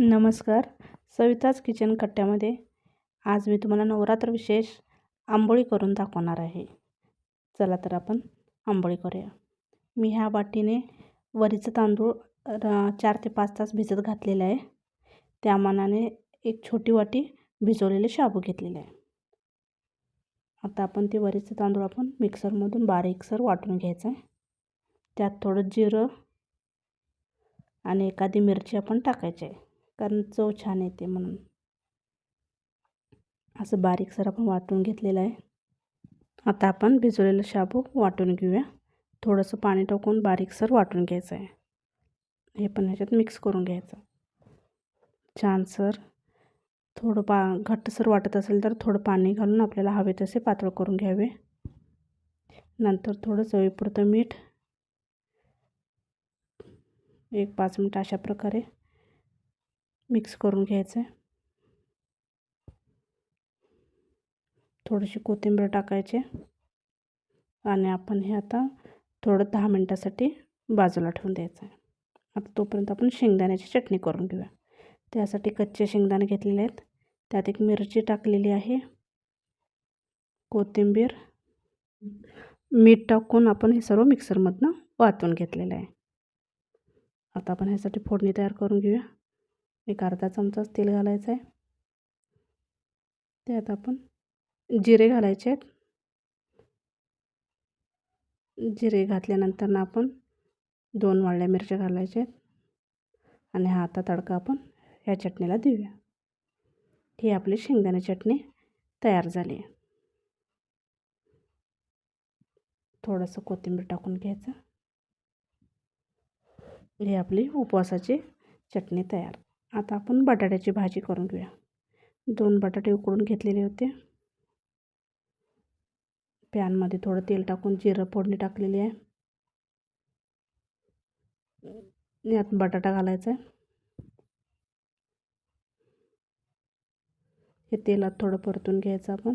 नमस्कार. सविताज किचन कट्ट्यामध्ये आज मी तुम्हाला नवरात्र विशेष आंबोळी करून दाखवणार आहे. चला तर आपण आंबोळी करूया. मी ह्या वाटीने वरीचं तांदूळ चार ते पाच तास भिजत घातलेलं आहे. त्या मानाने एक छोटी वाटी भिजवलेले शाबू घेतलेले आहे. आता आपण ते वरीचं तांदूळ आपण मिक्सरमधून बारीकसर वाटून घ्यायचं आहे. त्यात थोडं जिरं आणि एखादी मिरची आपण टाकायची आहे. कारण चव छान येते म्हणून. असं बारीकसर आपण वाटून घेतलेलं आहे. आता आपण भिजवलेलं शाबू वाटून घेऊया. थोडंसं पाणी टाकून बारीकसर वाटून घ्यायचं आहे. हे पण ह्याच्यात मिक्स करून घ्यायचं. छानसर थोडं पा घट्टसर वाटत असेल तर थोडं पाणी घालून आपल्याला हवे तसे पातळ करून घ्यावे. नंतर थोडं चवीपुरतं मीठ. एक पाच मिनटं अशा प्रकारे. मिक्स करून घ्यायचं आहे थोडीशी कोथिंबीर टाकायचे आणि आपण हे आता थोडं दहा मिनटासाठी बाजूला ठेवून द्यायचं आहे आता तोपर्यंत आपण शेंगदाण्याची चटणी करून घेऊया. त्यासाठी कच्चे शेंगदाणे घेतलेले आहेत. त्यात एक मिरची टाकलेली आहे. कोथिंबीर मीठ टाकून आपण हे सर्व मिक्सरमधनं वाटून घेतलेलं आहे. आता आपण ह्यासाठी फोडणी तयार करून घेऊया. एक अर्धा चमचाच तेल घालायचं आहे. त्यात आपण जिरे घालायचे आहेत. जिरे घातल्यानंतर ना आपण दोन वाळल्या मिरच्या घालायच्या आहेत. आणि हा आता तडका आपण ह्या चटणीला देऊया. ही आपली शेंगदाणे चटणी तयार झाली आहे. थोडंसं कोथिंबीर टाकून घ्यायचं. ही आपली उपवासाची चटणी तयार. आता आपण बटाट्याची भाजी करून घेऊया. दोन बटाटे उकडून घेतलेले होते. पॅनमध्ये थोडं तेल टाकून जिरं फोडणी टाकलेली आहे. यात बटाटा घालायचा आहे. हे तेलात थोडं परतून घ्यायचं आपण.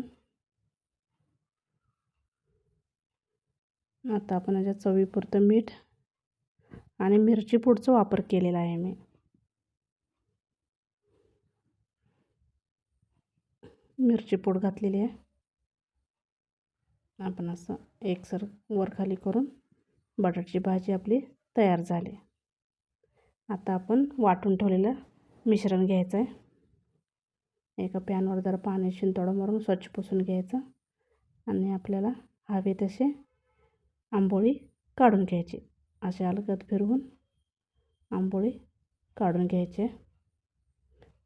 आता आपण याच्यात चवीपुरतं मीठ आणि मिरची पुढचा वापर केलेला आहे मी. मिरची पूड घातलेली आहे. आपण असं एकसर वरखाली करून बटाट्याची भाजी आपली तयार झाली. आता आपण वाटून ठेवलेलं मिश्रण घ्यायचं आहे. एका पॅनवर जरा पाणी शिंतोडं मारून स्वच्छ पुसून घ्यायचं आणि आपल्याला हवे तसे आंबोळी काढून घ्यायची. असे अलगद फिरवून आंबोळी काढून घ्यायचे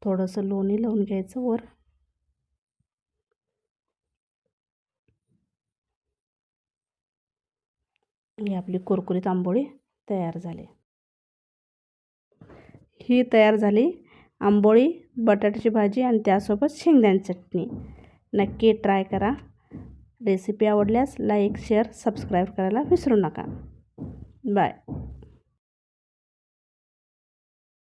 थोडंसं लोणी लावून घ्यायचं वर. ही आपली कुरकुरीत आंबोळी तयार झाली. ही तयार झाली आंबोळी बटाट्याची भाजी आणि त्यासोबत शेंगदाण्याची चटणी. नक्की ट्राय करा. रेसिपी आवडल्यास लाईक शेअर सबस्क्राईब करायला विसरू नका. बाय.